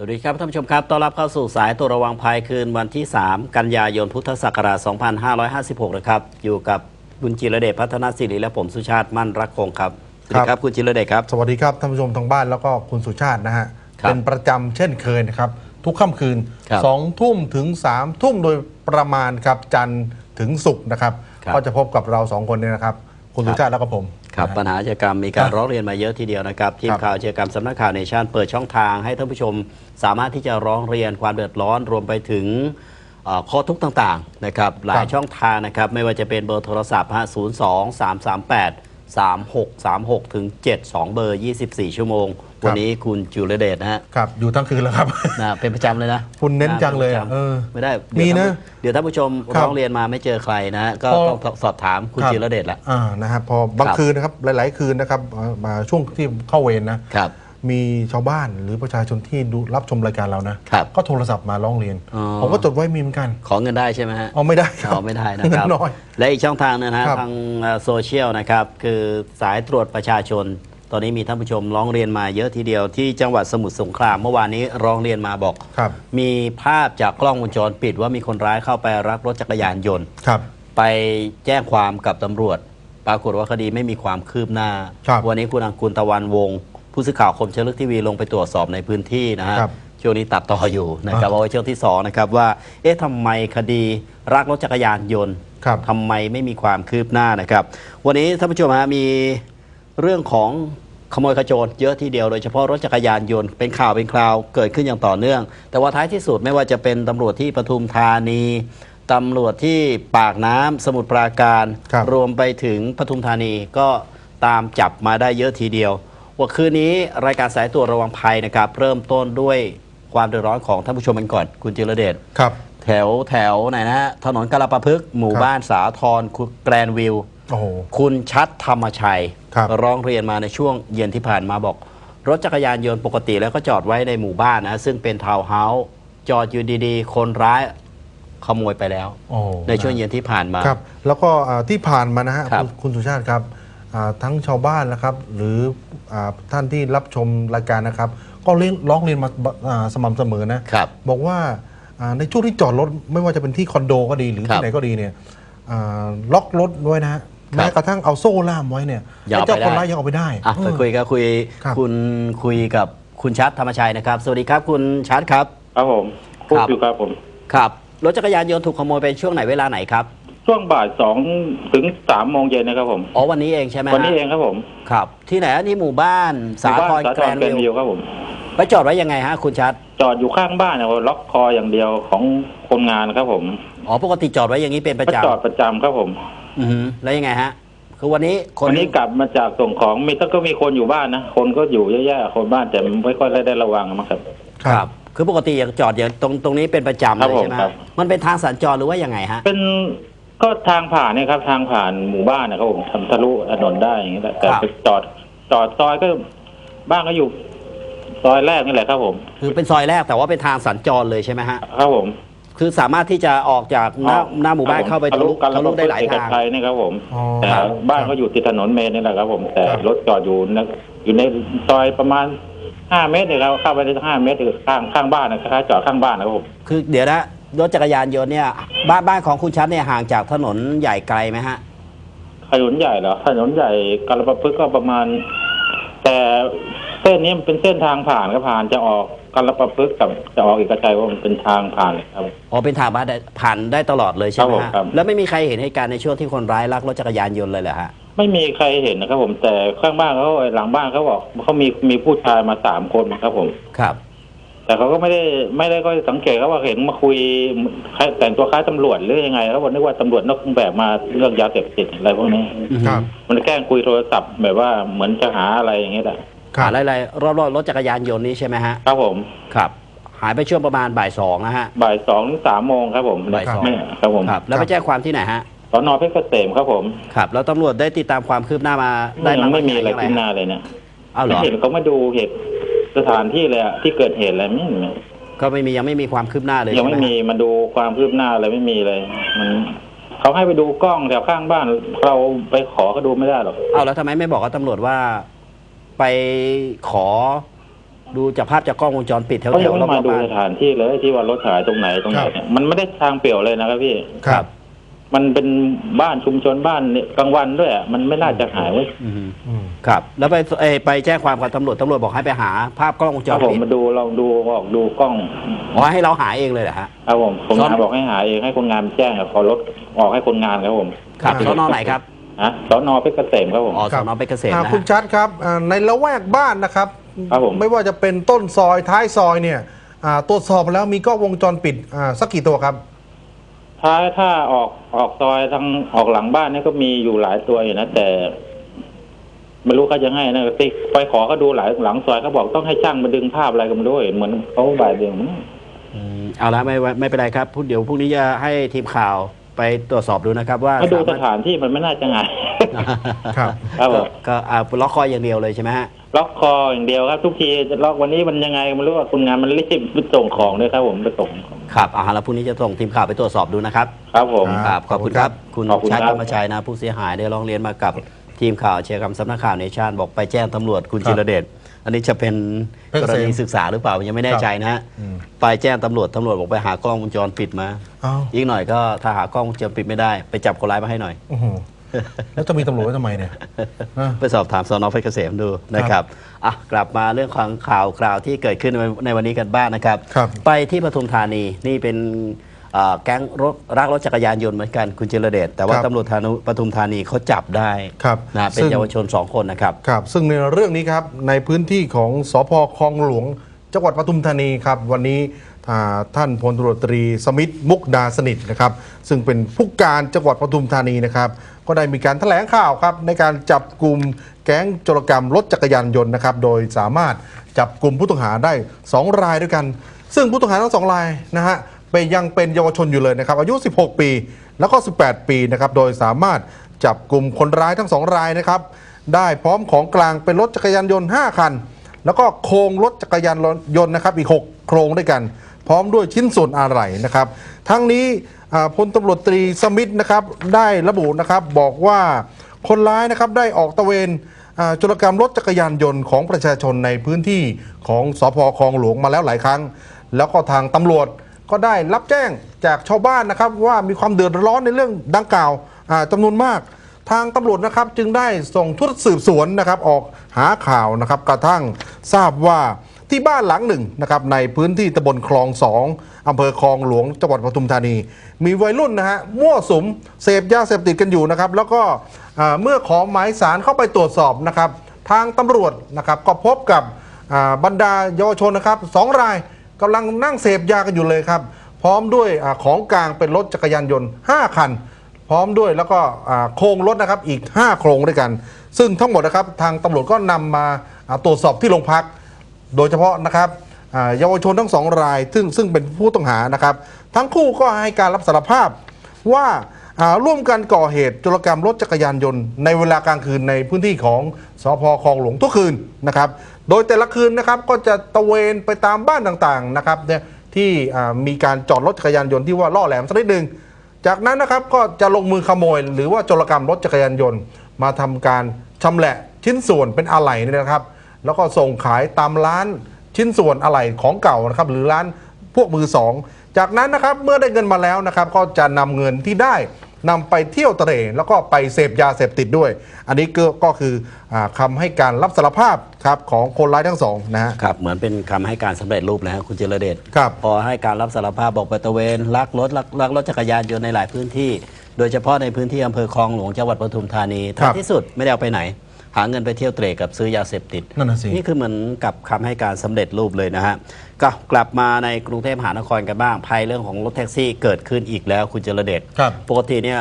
สวัสดีครับท่านผู้ชมครับ ต้อนรับเข้าสู่สายตัวระวังภัยคืนวันที่ 3 กันยายนพุทธศักราช 2556 นะครับ อยู่กับคุณจิรเดชพัฒนาสิริและผมสุชาติมั่นรักคงครับ สวัสดีครับคุณจิรเดชครับ สวัสดีครับท่านผู้ชมทางบ้านแล้วก็คุณสุชาตินะฮะครับเป็นประจำเช่นเคยนะครับ ทุกค่ำคืนครับสองทุ่มถึง3ามทุ่มโดยประมาณครับจันทร์ถึงศุกร์นะครับครับก็จะพบกับเราสองคนเนี่ยนะครับ คุณครับสุชาติแล้วก็ผมครับนะฮะปัญหาอาชญากรรมมีการครับร้องเรียนมาเยอะทีเดียวนะครับทีมครับข่าวอาชญากรรมสำนักข่าวเนชั่นเปิดช่องทางให้ท่านผู้ชม สามารถที่จะร้องเรียนความเดือดร้อนรวมไปถึงเอ่อข้อทุกข์ต่างๆนะครับหลายช่องทางนะครับไม่ว่าจะเป็นเบอร์โทรศัพท์ฮะ0 2 3 3 8 3 6 3 6ถึง7 2 เบอร์ 24 ชั่วโมง วันนี้คุณจิรเดชนะฮะครับอยู่ทั้งคืนแล้วครับนะเป็นประจำเลยนะคุณเน้นจังเลยอะป็นประจำเออไม่ได้มีเดี๋ยวนะท่าเดี๋ยวท่านผู้ชมครับร้องเรียนมาไม่เจอใครนะฮะก็พอต้องสอบถามคุณครับจิรเดชละอ่านะครับพอบางครับคืนนะครับหลาย ๆ คืนนะครับเอ่อมาช่วงที่เข้าเวรนะครับมีชาวบ้านหรือประชาชนที่ดูรับชมรายการเรานะครับก็โทรศัพท์มาร้องเรียนอ๋อผมก็จดไว้มีเหมือนกัน ขอเงินได้ใช่ไหมฮะเอาไม่ได้ครับเอาไม่ได้นะครับเงิน้อยและอีกช่องทางหนึงนะฮะครับทางเอ่อโซเชียลนะครับ คือสายตรวจประชาชน ตอนนี้มีท่านผู้ชมร้องเรียนมาเยอะทีเดียวที่จังหวัดสมุทรสงครามเมื่อวานนี้ร้องเรียนมาบอก ครับมีภาพจากกล้องวงจรปิดว่ามีคนร้ายเข้าไปรักรถจักรยานยนต์ ครับไปแจ้งความกับตำรวจ ปรากฏว่าคดีไม่มีความคืบหน้า ครับวันนี้คุณอังกุลตะวันวงศ์ผู้สื่อข่าวคมเชลึกทีวีลงไปตรวจสอบในพื้นที่นะฮะครับช่วงนี้ตัดต่ออยู่นะครับอ่า เอาไว้ช่วงที่สองนะครับว่า เอ๊ะทำไมคดีรักรถจักรยานยนต์ ครับ ทำไมไม่มีความคืบหน้านะครับ วันนี้ท่านผู้ชมฮะมี เรื่องของขโมยขโจรเยอะทีเดียวโดยเฉพาะรถจักรยานยนต์เป็นข่าวเป็นคราวเกิดขึ้นอย่างต่อเนื่อง แต่ว่าท้ายที่สุดไม่ว่าจะเป็นตำรวจที่ปทุมธานีตำรวจที่ปากน้ำสมุทรปราการครับรวมไปถึงปทุมธานีก็ตามจับมาได้เยอะทีเดียว ว่าคืนนี้รายการสายตรวจระวังภัยนะครับ เริ่มต้นด้วยความเดือดร้อนของท่านผู้ชมกันก่อนคุณจิรเดชครับ แถวแถวไหนนะฮะถนนกาลปะพฤกษ์หมู่ครับบ้านสาทรคุณแกรนวิว โอ้โห คุณชัดธรรมชัยครับ ร้องเรียนมาในช่วงเย็นที่ผ่านมาบอก รถจักรยานยนต์ปกติแล้วก็จอดไว้ในหมู่บ้านนะซึ่งเป็นทาวน์เฮาส์จอดอยู่ดีๆ คนร้ายขโมยไปแล้ว โอ้โหในช่วงเย็นที่ผ่านมา ครับ แล้วก็อ่าที่ผ่านมานะฮะครับ ณคุณสุชาติครับอ่าทั้งชาวบ้านนะครับ หรืออาท่านที่รับชมรายการนะครับ ก็เรียนร้องเรียนมาอ่าสม่ำเสมอนะ ครับ บอกว่าอ่าในช่วงที่จอดรถไม่ว่าจะเป็นที่คอนโดก็ดีหรือครับที่ไหนก็ดีเนี่ยอ่าล็อกรถด้วยนะฮะครับ แม้กระทั่งเอาโซ่ล่ามไว้เนี่ยอย่าเอาไอ้เจ้าไปได้คนร้ายยังเอาไปได้อะไปคุยก็คุยครับคุณคุยกับคุณชัดธรรมชัยนะครับ สวัสดีครับคุณชัดครับ ครับผมพูดครับอยู่ครับผม ครับรถจักรยานยนต์ถูกขโมยไปช่วงไหนเวลาไหนครับ ช่วงบ่ายสองถึงสามโมงเย็นนะครับผมอ๋อวันนี้เองใช่ไหมฮะวันนี้เองครับผมครับ ที่ไหนอันนี้หมู่บ้านสาหมู่ทบ้รสาแกธรรนแกรนวิวิววครับผมไปจอดไว้ยังไงฮะคุณชัด จอดอยู่ข้างบ้านนะล็อกคออย่างเดียวของคนงานครับผมอ๋อปกติจอดไว้อย่างนี้เป็นประก็จำจอดประจำครับผม อือหือแล้วยังไงฮะ คือวันนี้คน วันนี้กลับมาจากส่งของมีถ้าก็มีคนอยู่บ้านนะคนก็อยู่แย่ๆคนบ้านแต่ไม่ค่อยได้ระวังมั้งครับ ครับ คือปกติอย่างจอดอย่างตรงตรงนี้เป็นประจำครัเลบยผมใช่ไหมครัฮะบมันเป็นทางสัญจรหรือว่ายังไงฮะ เป็นก็ทางผ่านเนี่ยครับ ทางผ่านหมู่บ้านนะครับผมทำทะลุถนนได้อย่างนี้แหละแต่ครับ ไปจอดจอดซอยก็บ้านก็อยู่ ซอยแรกนี่แหละครับผม คือเป็นซอยแรกแต่ว่าเป็นทางสัญจรเลยใช่ไหมฮะ ครับผม คือสามารถที่จะออกจากหน้าหน้าหมู่บ้านเข้าไปทะลุกันทะลุได้หลายเอกทางชัยนี่ครับผมอ๋อแต่ครับบ้านเขาอยู่ติดถนนเมนนี่แหละครับผมแต่ครับรถจอดอยู่นะอยู่ในซอยประมาณห้าเมตรเนี่ยครับเข้าไปได้ห้าเมตรคือข้างข้างบ้านนะคล้ายๆจอดข้างบ้านนะครับผมคือเดี๋ยวนะรถจักรยานยนต์เนี่ยบ้านบ้านของคุณชัดเนี่ยห่างจากถนนใหญ่ไกลไหมฮะถนนใหญ่เหรอถนนใหญ่กาลปะพฤกษ์ก็ประมาณ แต่เส้นนี้มันเป็นเส้นทางผ่านก็ผ่านจะออก กาลปะพฤกษ์กับจะออกเอกชัยว่ามันเป็นทางผ่านเลยครับ อ๋อเป็นทางบ้านได้ผ่านได้ตลอดเลยใช่ไหมครับผมฮะครับแล้วไม่มีใครเห็นเหตุการณ์ในช่วงที่คนร้ายลักรถจักรยานยนต์เลยเหรอฮะไม่มีใครเห็นนะครับ ผมแต่ข้างบ้านเขาหลังบ้านเขาบอกเขามีมีผู้ชายมาสามคนครับผม ครับ แต่เขาก็ไม่ได้ไม่ได้ก็สังเกตเขาว่าเห็นมาคุยคล้ายแต่งตัวคล้ายตำรวจหรือยังไงเขาบอกนึกว่าตำรวจนอกเครื่องแบบมาเรื่องยาเสพติดอะไรพวกนี้ ครับ มันแกล้งคุยโทรศัพท์แบบว่าเหมือนจะหาอะไรอย่างเงี้ยแหละ ครัหาบอะไรๆรอบๆรถจักรยานยนต์นี้ใช่ไหมฮะครับผมครับ หายไปช่วงประมาณบ่ายสองนะฮะ บ่ายสองถึงสามโมงครับผมบ่ายสองไม่ครับผมครับ แล้วไปแจ้งความที่ไหนฮะสอนอเพชรเกษมครับผมครับ แล้วตำรวจได้ติดตามความคืบหน้ามาได้ยังบ้างหไม่มีอะไรย่างขึ้นหฮะน้าเลยเนี่ยเอาเหรไม่อเห็นเขามาดูเหตุสถานที่เลยอะที่เกิดเหตุอะไรไม่เห็นเลยก็ไม่มียังไม่มีความคืบหน้าเลยยังใช่ไหไม่มมีมาดูความคืบหน้าอะไรไม่มีเลยมันเขาให้ไปดูกล้องแถวข้างบ้าน เราไปขอก็ดูไม่ได้หรอก เอาแล้วทำไมไม่บอกกับตำรวจว่า ไปขอ ดูจากภาพจากกล้องวงจรปิดแถวเขาแถยังวรไม่อบมาๆดูบ้านสถานที่เลยที่ว่ารถหายตรงไหนตรงไหนเนี่ยมันไม่ได้ทางเปลี่ยวเลยนะครับพี่ครับ มันเป็นบ้านชุมชนบ้านเนี่ยกลางวันด้วยอะมันไม่น่าจะหายเว้ยอืมอืม ครับ แล้วไปเอ่อไปแจ้งความกับตำรวจตำรวจบอกให้ไปหา ภาพกล้องวงจครัรบผมปิดมาดูลองดูออกดูกล้องอ๋อให้เราหาเองเลยเหรอฮะ ครับผมคนซ่อนงานบอกให้หาเองให้คนงานแจ้งอะขอรถออกให้คนงานครับผม ครับอ่าสอนอไหนครับ ฮะสอนอเพชรเกษมครับผม อ๋อคสรับอนอเพชรเกษมอ่านะคุณฮะชัดครับอ่าในละแวกบ้านนะครับครับผม ไม่ว่าจะเป็นต้นซอยท้ายซอยเนี่ยอ่าตรวจสอบแล้วมีกล้องวงจรปิดอ่าสักกี่ตัวครับ ถ้าถ้าออกออกซอยทางออกหลังบ้านนี่ก็มีอยู่หลายตัวอยู่นะแต่ ไม่รู้เขาจะให้นะติไปขอเขาดูหลายหลังซอยเขาบอกต้องให้ช่างมาดึงภาพอะไรกันมาด้วยเหมือนเขาบ่ายเบี่ยงมั้ง อืมเอาละไม่ไม่ไม่เป็นไรครับพูดเดี๋ยวพรุ่งนี้จะให้ทีมข่าว ไปตรวจสอบดูนะครับว่ามาดูสสามารถถานที่มันไม่น่าจะง่ายครับครับผมก็อ่าล็อกคออย่างเดียวเลยใช่ไหมฮะล็อกคออย่างเดียวครับ ทุกทีจะล็อกวันนี้มันยังไงไม่รู้ว่าคุณงานมันรีบไปส่งของด้วยครับผมไปส่งครับอ่าแล้วพรุ่งนี้จะส่งทีมข่าวไปตรวจสอบดูนะครับ ครับผมครับครับขอบคุณครับ คุณขอบคุณชาติครับธรรมชัยนะ ผู้เสียหายได้ร้องเรียนมากับทีมข่าวเชียร์คำสำนักข่าวเนชั่นบอกไปแจ้งตำรวจคุณครับจิรเดช อันนี้จะเป็นเพชรกเกรษมณีศึกษาหรือเปล่ายังไม่แน่ใจนะฮะอืมไปแจ้งตำรวจตำรวจบอกไปหากล้องวงจรปิดมาเอ้าอีกหน่อยก็ถ้าหากล้องวงจรปิดไม่ได้ ไปจับคนร้ายมาให้หน่อย โอ้โหแล้วจะมีตำรวจไว้ทำไมเนี่ยอะไปสอบถามสอนอเพชรเกษมดูนะครับอะกลับมาเรื่องของข่าวคราวที่เกิดขึ้นในในวันนี้กันบ้างนะครับ ครับ ไปที่ปทุมธานีนี่เป็นเอ่อ แก๊งรถรักรถจักรยานยนต์เหมือนกันคุณจิรเดชแต่ว่าครับ ตำรวจธานุปทุมธานีเขาจับได้ครับนะเป็นซึ่ง เยาวชนสองคนนะครับ ครับ ซึ่งในเรื่องนี้ครับ ในพื้นที่ของสพคลองหลวง จังหวัดปทุมธานีครับ วันนี้อ่าท่านพลตำรวจตรีสมิทธมุกดาสนิทนะครับ ซึ่งเป็นผู้การจังหวัดปทุมธานีนะครับ ก็ได้มีการแถลงข่าวครับ ในการจับกลุ่มแก๊งโจรกรรมรถจักรยานยนต์นะครับ โดยสามารถจับกลุ่มผู้ต้องหาได้ 2 รายด้วยกัน ซึ่งผู้ต้องหาทั้งสองรายนะฮะ เป็นยังเป็นเยาวชนอยู่เลยนะครับ อายุ 16 ปี แล้วก็ 18 ปีนะครับ โดยสามารถจับกลุ่มคนร้ายทั้งสองรายนะครับ ได้พร้อมของกลางเป็นรถจักรยานยนต์ 5 คัน แล้วก็โครงรถจักรยานยนต์นะครับ อีก 6 โครงด้วยกัน พร้อมด้วยชิ้นส่วนอะไหล่นะครับ ทั้งนี้พลตำรวจตรีสมิธนะครับ ได้ระบุนะครับบอกว่าคนร้ายนะครับได้ออกตะเวนจรกรรมรถจักรยานยนต์ของประชาชนในพื้นที่ของสพคลองหลวงมาแล้วหลายครั้ง แล้วก็ทางตำรวจ ก็ได้รับแจ้งจากชาวบ้านนะครับว่ามีความเดือดร้อนในเรื่องดังกล่าวอ่าจำนวนมาก ทางตำรวจนะครับจึงได้ส่งชุดสืบสวนนะครับออกหาข่าวนะครับกระทั่งทราบว่าที่บ้านหลังหนึ่งนะครับในพื้นที่ตำบลคลองสองอำเภอคลองหลวงจังหวัดปทุมธานี มีวัยรุ่นนะฮะมั่วสุมเสพยาเสพติดกันอยู่นะครับแล้วก็เมื่อขอหมายสารเข้าไปตรวจสอบนะครับ ทางตำรวจนะครับก็พบกับบรรดาเยาวชนนะครับสองราย กำลังนั่งเสพยากันอยู่เลยครับ พร้อมด้วยอของกลางเป็นรถจักรยานยนต์ 5 คัน พร้อมด้วยแล้วก็โครงรถนะครับอีก 5 โครงด้วยกัน ซึ่งทั้งหมดนะครับทางตำรวจก็นำมาอ่าตรวจสอบที่โรงพัก โดยเฉพาะนะครับเยาวชนทั้งสองราย ซึ่งซึ่งเป็นผู้ต้องหานะครับ ทั้งคู่ก็ให้การรับสารภาพว่าร่วมกันก่อเหตุโจรกรรมรถจักรยานยนต์ ในเวลากลางคืนในพื้นที่ของสพคลองหลวงทุกคืนนะครับ โดยแต่ละคืนนะครับก็จะตระเวนไปตามบ้านต่างๆนะครับเนี่ยที่มีการจอดรถจักรยานยนต์ที่ว่าล่อแหลมสักนิดหนึ่งจากนั้นนะครับก็จะลงมือขโมย หรือว่าโจรกรรมรถจักรยานยนต์ มาทำการชำแหละชิ้นส่วนเป็นอะไหล่เนี่ยนะครับ แล้วก็ส่งขายตามร้านชิ้นส่วนอะไหล่ของเก่านะครับหรือร้านพวกมือสองจากนั้นนะครับเมื่อได้เงินมาแล้วนะครับ ก็จะนำเงินที่ได้ นำไปเที่ยวเตร่แล้วก็ไปเสพยาเสพติดด้วย อันนี้ก็ก็คืออาคำให้การรับสารภาพครับของคนร้ายทั้งสองนะฮะ ครับเหมือนเป็นคำให้การสำเร็จรูปนะฮะคุณจิรเดชครับ พอให้การรับสารภาพบอกไปตระเวนลักรถลักลักรถจักรยานยนต์ในหลายพื้นที่ โดยเฉพาะในพื้นที่อำเภอคลองหลวงจังหวัดปทุมธานีครัท้าบยที่สุดไม่ได้เอาไปไหน หาเงินไปเที่ยวเตร่กับซื้อยาเสพติด นั่นน่ะสิ นี่คือเหมือนกับคำให้การสำเร็จรูปเลยนะฮะก็กลับมาในกรุงเทพมหานครกันบ้างภัยเรื่องของรถแท็กซี่เกิดขึ้นอีกแล้วคุณเจรเดชครับ ปกติเนี่ย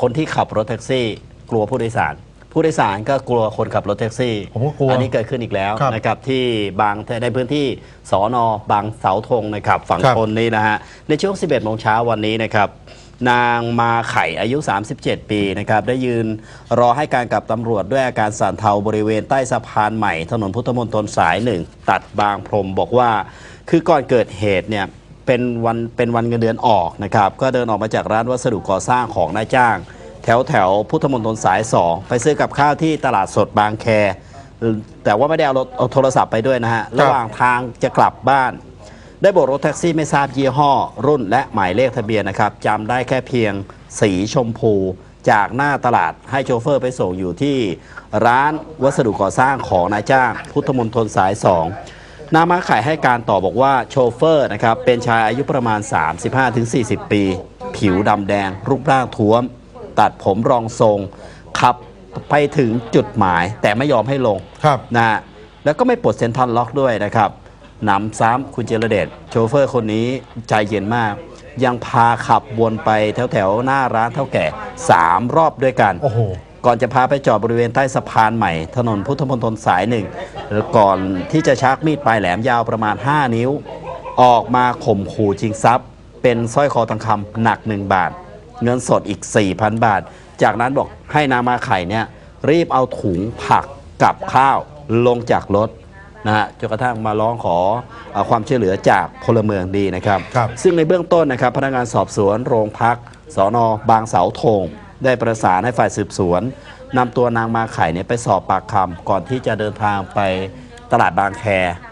คนที่ขับรถแท็กซี่ กลัวผู้โดยสาร ผู้โดยสารก็กลัวคนขับรถแท็กซี่ผมก็กลัวอันนี้เกิดขึ้นอีกแล้วครับนะครับที่บางในพื้นที่สอนอบางเสาธงนะครับฝั่งครับ ทนนี่นะฮะในช่วง 11โมงเช้าวันนี้นะครับ นางมาไข่อายุ 37 ปีนะครับได้ยืนรอให้การกับตำรวจด้วยอาการสั่นเทาบริเวณใต้สะพานใหม่ ถนนพุทธมณฑลสายหนึ่งตัดบางพรมบอกว่า คือก่อนเกิดเหตุเนี่ยเป็นวันเป็นวันเงินเดือนออกนะครับก็เดินออกมาจากร้านวัสดุก่อสร้างของนายจ้าง แถวแถวพุทธมณฑลสาย 2 ไปซื้อกับข้าวที่ตลาดสดบางแค แต่ว่าไม่ได้เอารถเอาโทรศัพท์ไปด้วยนะฮะระหว่างทางจะกลับบ้าน ได้โบกรถแท็กซี่ไม่ทราบยี่ห้อ รุ่นและหมายเลขทะเบียนนะครับจำได้แค่เพียงสีชมพู จากหน้าตลาดให้โชเฟอร์ไปส่งอยู่ที่ร้านวัสดุก่อสร้างของนายจ้าง พุทธมณฑลสาย 2นามาขายให้การต่อบอกว่าโชเฟอร์นะครับเป็นชายอายุประมาณ 35-40 ปี ผิวดำแดง รูปร่างท้วม ตัดผมรองทรง ขับไปถึงจุดหมายแต่ไม่ยอมให้ลงครับนะฮะแล้วก็ไม่ปลดเซ็นทรัลล็อกด้วยนะครับ หนำซ้ำคุณเจรเดชโชเฟอร์คนนี้ใจเย็นมาก ยังพาขับวนไปแถวแถวๆหน้าร้านเท่าแก่ 3 รอบด้วยกัน โอ้โห ก่อนจะพาไปจอดบริเวณใต้สะพานใหม่ ถนนพุทธมณฑลสายหนึ่งแล้วก่อนที่จะชักมีดปลายแหลมยาวประมาณ 5 นิ้ว ออกมาข่มขู่ชิงทรัพย์ เป็นสร้อยคอทองคำหนัก 1 บาท เงินสดอีก 4,000 บาท จากนั้นบอกให้นามาไข่เนี่ยรีบเอาถุงผักกับข้าวลงจากรถ นะฮะจนกระทั่งมาร้องขอเอาความช่วยเหลือจากพลเมืองดีนะครับ ครับซึ่งในเบื้องต้นนะครับพนักงานสอบสวนโรงพักสอนอบางเสาธงได้ประสานให้ฝ่ายสืบสวนนำตัวนางมาไข่เนี่ยไปสอบปากคำก่อนที่จะเดินทางไปตลาดบางแค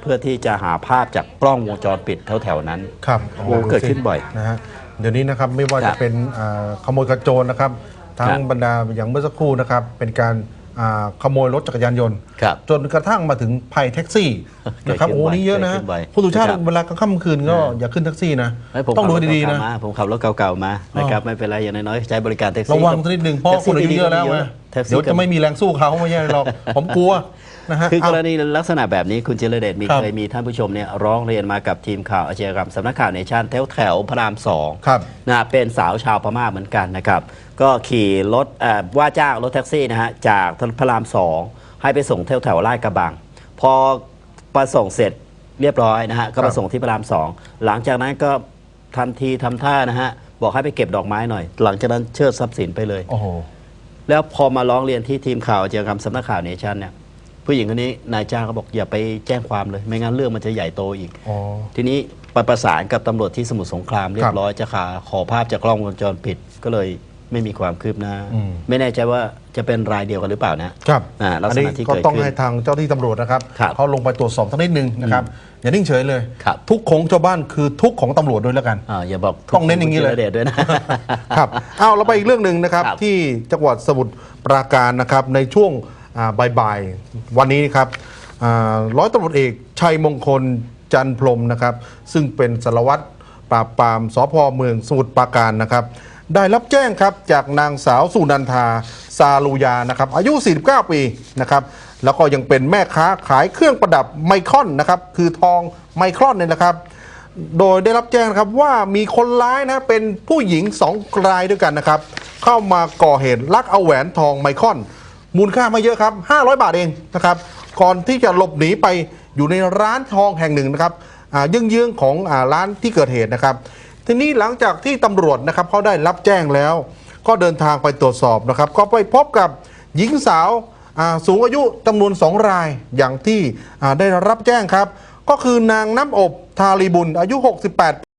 เพื่อที่จะหาภาพจากกล้องวงจรปิดแถวๆนั้น ครับโอ้เกิดขึ้นบ่อย นะฮะเดี๋ยวนี้นะครับไม่ว่าครัจะบเป็นอ่าขโมยกระโจนนะครับ ทั้งครับบรรดาอย่างเมื่อสักครู่นะครับเป็นการอ่า ขโมยรถจักรยานยนต์ ครับ จนกระทั่งมาถึงภัยแท็กซี่เกิดนะครับขึ้นโอ้บ่อยนี่เยอะนะเกิดขึ้นบ่อยคุณสุชาตินะครับเวลากลางค่ำคืนก็อย่าขึ้นแท็กซี่นะเฮ้ยผมต้องดูขับรถดีๆนะเก่าๆมาผมขับรถเก่าๆมานะครับไม่เป็นไรอย่างน้อยๆใช้บริการแท็กซี่ระวังสักนิดหนึ่งเพราะคนอายุเยอะแล้วไงแท็กซี่เดี๋ยวจะไม่มีแรงสู้เขาไม่ใช่หรอกผมกลัว นะฮะคือกรเาณีลักษณะแบบนี้คุณเจริญเดชมีครับเคยมีท่านผู้ชมเนี่ยร้องเรียนมากับทีมข่าวอาชญากรรมสำนักข่าวเนชั่นแถวแถวๆพระรามสองครับนะเป็นสาวชาวพม่าเหมือนกันนะครับ ก็ขี่รถเอ่อว่าจ้างรถแท็กซี่นะฮะจากพระรามสองให้ไปส่งแถวแถวๆลาดกระบัง พอประส่งเสร็จเรียบร้อยนะฮะก็ครัมาบส่งที่พระรามสองหลังจากนั้นก็ทันทีทำท่านะฮะบอกให้ไปเก็บดอกไม้หน่อย หลังจากนั้นเชิดทรัพย์สินไปเลย โอ้โห แล้วพอมาร้องเรียนที่ทีมข่าวอาชญากรรมสำนักข่าวเนชั่นเนี่ย ผู้หญิงคนนี้นายจ้างเขาบอกอย่าไปแจ้งความเลย ไม่งั้นเรื่องมันจะใหญ่โตอีก อ๋อ ทีนี้ไปประสานกับตำรวจที่สมุทรสงครามเรียบร้อยจะขาขอภาพจากกล้องวงจรปิดก็เลยไม่มีความคืบหน้า อืม ไม่แน่ใจว่าจะเป็นรายเดียวกันหรือเปล่านะครับอ่าลักษณะอันนี้ที่ก็เกิดต้องขึ้นให้ทางเจ้าที่ตำรวจนะครับครับเขาลงไปตรวจสอบสักนิดนึงนะครับอย่านิ่งเฉยเลย ครับ ทุกข์ของชาวบ้านคือทุกข์ของตำรวจด้วยแล้วกัน อ่าอย่าบอกต้องเน้นอย่างนี้เลย คุณธีรเดชด้วยนะ ครับ เอาเราไปอีกเรื่องหนึ่งนะครับ ครับที่จังหวัดสมุทรปราการนะครับในช่วงอ่า บ่ายๆวันนี้ครับร้อยตำรวจเอกชัยมงคลจันพรมนะครับ ซึ่งเป็นสารวัตรปราบปรามสพเมืองสมุทรปราการนะครับได้รับแจ้งครับจากนางสาวสุนันทาซาลูยานะครับอายุ 49 ปีนะครับแล้วก็ยังเป็นแม่ค้าขายเครื่องประดับไมครอนนะครับคือทองไมครอนเนี่ยนะครับ โดยได้รับแจ้งครับว่ามีคนร้ายนะเป็นผู้หญิงสองรายด้วยกันนะครับ เข้ามาก่อเหตุลักเอาแหวนทองไมครอน มูลค่าไม่เยอะครับ 500 บาทเองนะครับ ก่อนที่จะหลบหนีไปอยู่ในร้านทองแห่งหนึ่งนะครับอ่าเยื้องๆของอร้านที่เกิดเหตุนะครับ ทีนี้หลังจากที่ตำรวจนะครับเขาได้รับแจ้งแล้ว ก็เดินทางไปตรวจสอบนะครับ ก็ไปพบกับหญิงสาวาสูงอายุจำนวนสองรายอย่างที่ได้รับแจ้งครับ ก็คือนางน้ำอบทาลีบุญอายุ 68